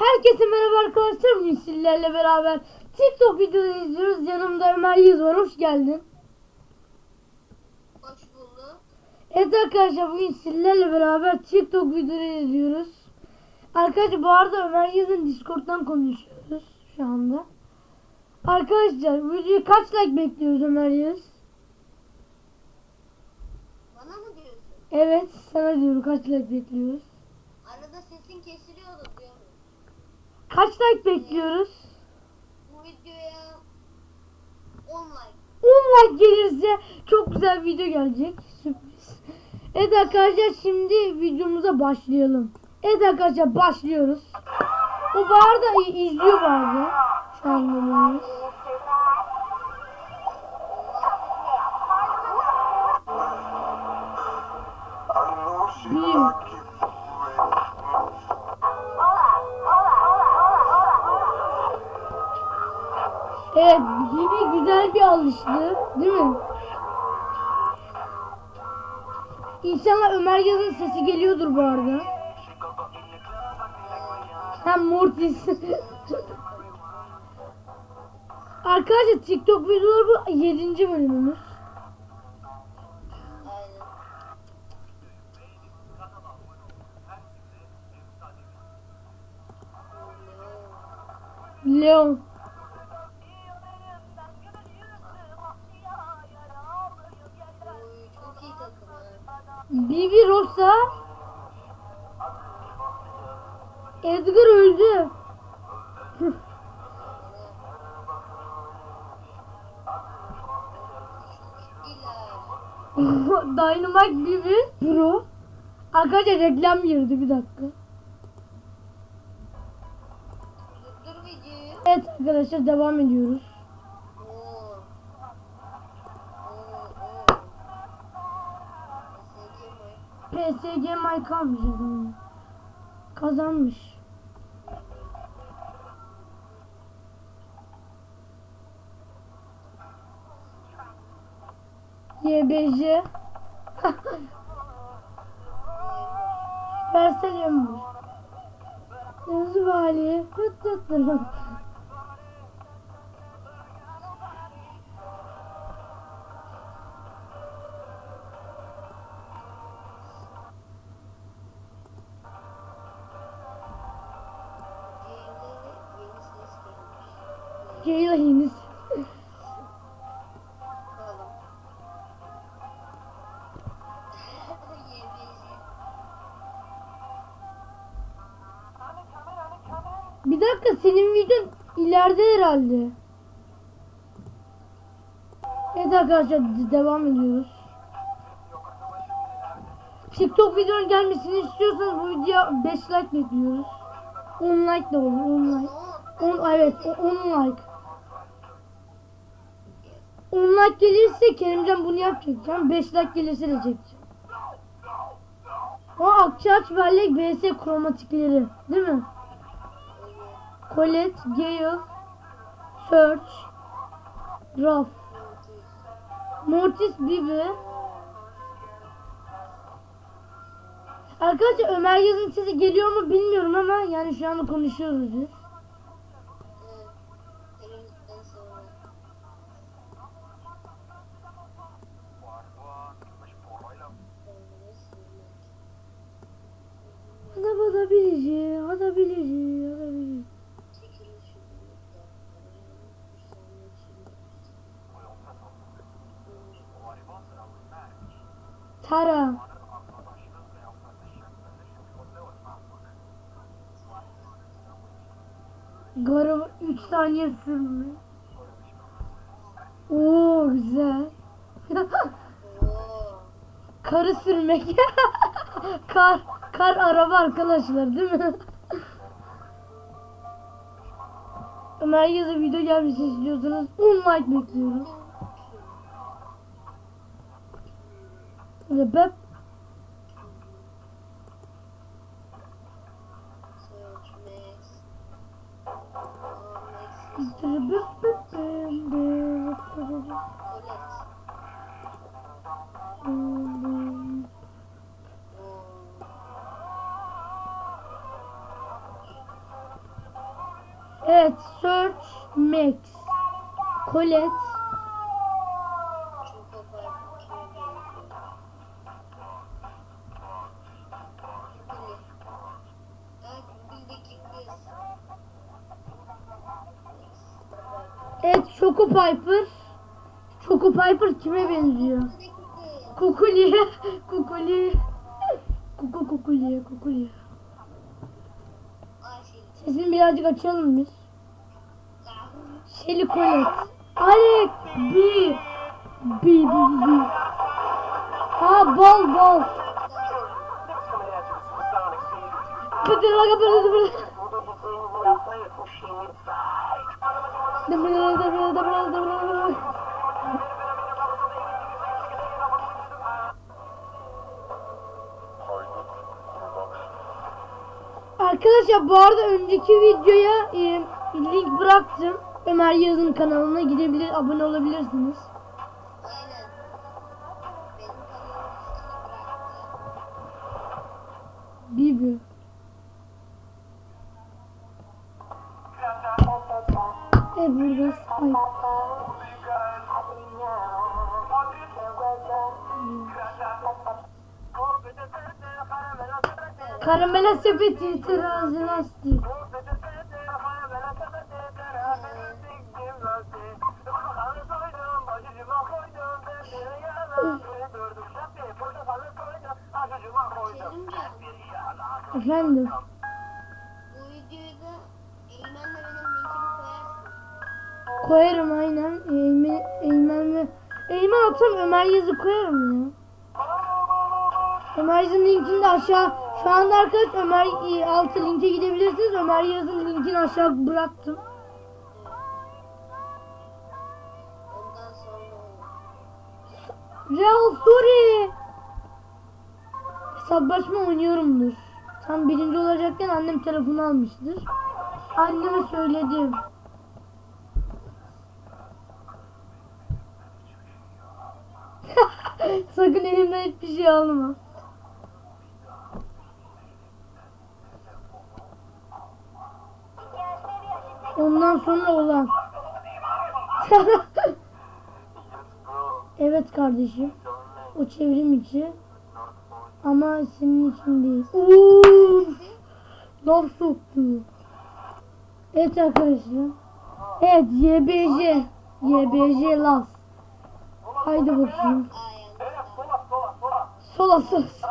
Herkese merhaba arkadaşlar. Misillerle beraber TikTok videoları izliyoruz. Yanımda Ömer Yüz var. Hoş geldin. Hoş bulduk. Evet arkadaşlar bugün sizlerle beraber TikTok videoları izliyoruz. Arkadaşlar bu arada Ömer Yüz'ün Discord'dan konuşuyoruz şu anda. Arkadaşlar videoyu kaç like bekliyoruz Ömer Yüz? Bana mı diyorsun? Evet sana diyorum kaç like bekliyoruz. Arada sesin kesiliyordu. Kaç like bekliyoruz? Bu videoya 10 like. 10 like gelirse çok güzel video gelecek. Sürpriz. Evet arkadaşlar şimdi videomuza başlayalım. Evet arkadaşlar başlıyoruz. O i- izliyor arada. Şu an Evet gibi güzel bir alıştı. Değil mi? İnşallah Ömer Yaz'ın sesi geliyordur bu arada. Hem Mortis. Arkadaşlar TikTok videoları bu 7. bölümümüz. Leon. Bibi Rosa. Edgar öldü. Dynamite Bibi Pro. Arkadaşlar reklam girdi bir dakika. Evet arkadaşlar devam ediyoruz. PSG Mike adamın. Kazanmış. YBJ Versene mi? Yazı vali. Hıt hıt hıt. YBC. Bir dakika senin videon ileride herhalde. Evet arkadaşlar devam ediyoruz. TikTok videonun gelmesini istiyorsanız bu videoya 5 like bekliyoruz. 10 like da olur 10 like. 10 evet 10 like. 10 like gelirse Kerimcan bunu yapacak. 5 like gelirse de çekeceğim. O Akçaç Bellek BS kromatikleri değil mi? Colette, Gale, Search, Raf, Mortis, Bibi. Arkadaşlar Ömer Yaz'ın sesi geliyor mu bilmiyorum ama yani şu anda konuşuyoruz biz. Evet. Elimizden sonra. Kendine sürmek. Hadi bana bilici, hadi bilici, hadi bilici. Çekilin şunu da. Arayalım. Bir saniye sürmek. Tara. Garı 3 saniye sürme. Oo güzel. Karı sürmek. kar, kar araba arkadaşlar değil mi? Ömer yazı video gelmesini istiyorsanız 10 like bekliyorum. Ve ben Evet, Search Max. Colette. Evet, Choco Piper. Choco Piper kime benziyor? Kukuli. Kukuli. Kuku Kukuli. Kukuli. Sesini birazcık açalım biz. Shelly Colette. Alec. B. B. B. B. Ha bıdır. Dıbırı dıbırı dıbırı dıbırı. Arkadaşlar bu arada önceki videoya e, link bıraktım. Ömer Yazın kanalına gidebilir, abone olabilirsiniz. Aynen. Benim. Bibi. E burada Spike. Karamela sepeti, terazi lastik. Efendim. bu videoyu da Eymen'le benim linkimi koyarsın. Koyarım aynen. Eymen, Eymen ve Eymen atsam Ömer yazı koyarım ya. Ömer yazın linkini de aşağı şu anda arkadaş Ömer e, altı linke gidebilirsiniz. Ömer yazın linkini aşağı bıraktım. Real Suri. Hesaplaşma oynuyorumdur. Tam birinci olacakken annem telefonu almıştır. Anneme söyledim. Sakın elimden hiçbir şey alma. Ondan sonra olan. evet kardeşim. O çevrim içi. Ama senin için değil. Uuu. Laf soktu. Evet arkadaşlar. Evet YBJ. YBJ Las. Haydi bakayım. Sola sus.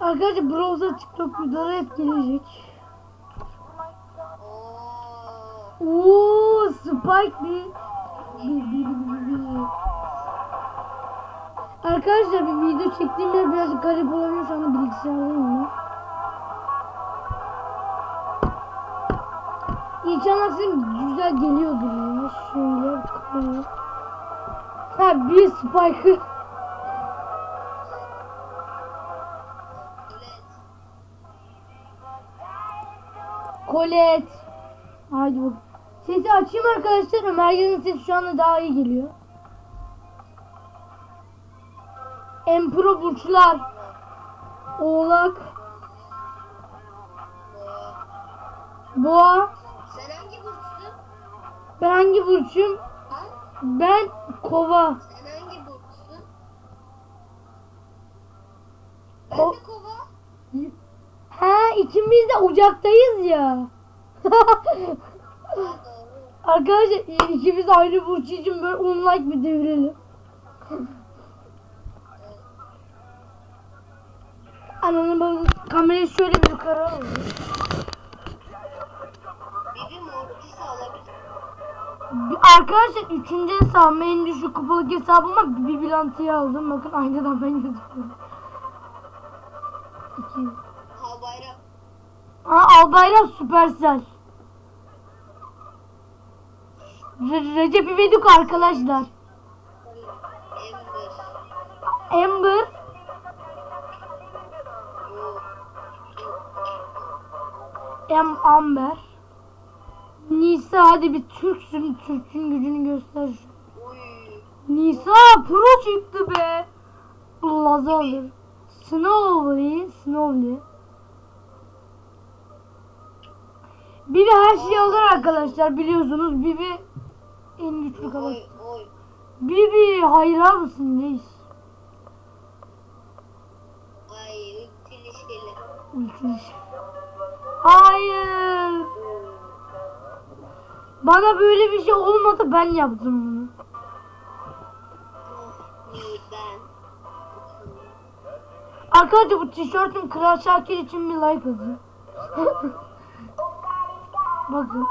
Arkadaşlar browser TikTok videoları hep gelecek. Oo. Spike bir. Arkadaşlar bir video çektiğimde birazcık garip olabilir şu anda bilgisayardayım ben. İnşallah sizin güzel geliyordur ya. Şöyle koyayım. Ha bir Spike. Evet. Colette. Haydi bak. Sesi açayım arkadaşlar. Ömer Yaz'ın sesi şu anda daha iyi geliyor. Empro burçlar. Oğlak. Boğa. Sen hangi burçsun? Ben hangi burçum? Ha? Ben kova. Sen hangi burçsun? Ben Ko- de kova. Ha ikimiz de ucaktayız ya. Arkadaşlar ikimiz ayrı burç için böyle 10 like bir devirelim. Ananı bakın kamerayı şöyle bir yukarı alalım. Arkadaşlar üçüncü hesabım en düşük kupalık hesabıma bir bilantıyı aldım. Bakın aynadan ben gözüküyorum. İki. Ha bayrak. Aa Albayrak Süpersel. Re- Recep İvedik arkadaşlar. Amber. Bu. Em Amber. Nisa hadi bir Türksün. Türk'ün gücünü göster. Nisa pro çıktı be. Lazalır. Snowly, Snowly. Bibi her şeyi alır arkadaşlar biliyorsunuz. Bibi en güçlü oy. Bibi hayran mısın reis? Ay ultili şeyler. Ulti. Hayır. Bana böyle bir şey olmadı ben yaptım bunu. Ben. Arkadaşlar bu tişörtüm Kral Şakir için bir like atın. Bakın.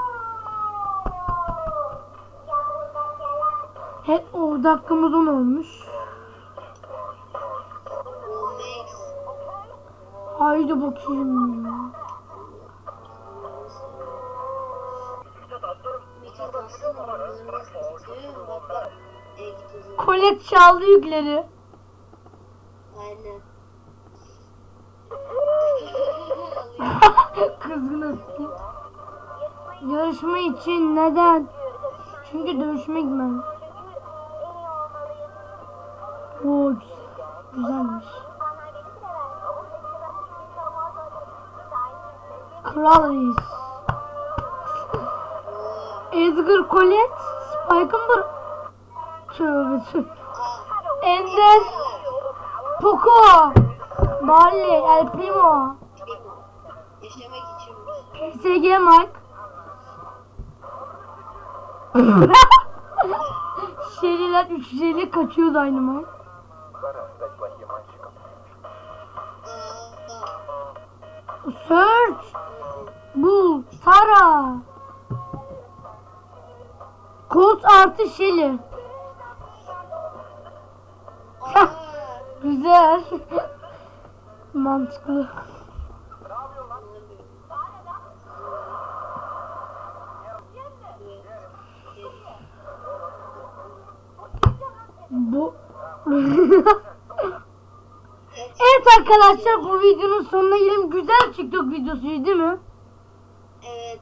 He, o dakikamız 10 olmuş. Haydi bakayım. Kolet çaldı yükleri. Aynen. Kızgın. Yarışma için neden? Çünkü dövüşmek ben. Oo güzel. Güzelmiş. Kral reis. Edgar Colette. Spike'ın bir... Tövbe tövbe. Ender. Poco. Barley. El Primo. Yaşamak için PSG Mike. Şeriler üçlüyle kaçıyor Dynamite. Search. Bull. Tara. Colt artı Shelly. Güzel. Mantıklı. Bu Evet arkadaşlar bu videonun sonuna gelelim. Güzel TikTok videosuydu değil mi? Evet.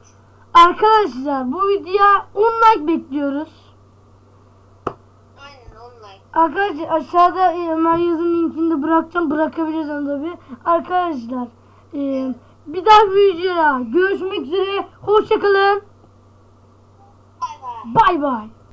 Arkadaşlar bu videoya 10 like bekliyoruz. Aynen online. Arkadaşlar aşağıda e, Ömer Yazın linkini de bırakacağım. Bırakabilirsiniz tabii. Arkadaşlar e, bir daha videoda görüşmek üzere. Hoşçakalın. Bay bay. Bay bay.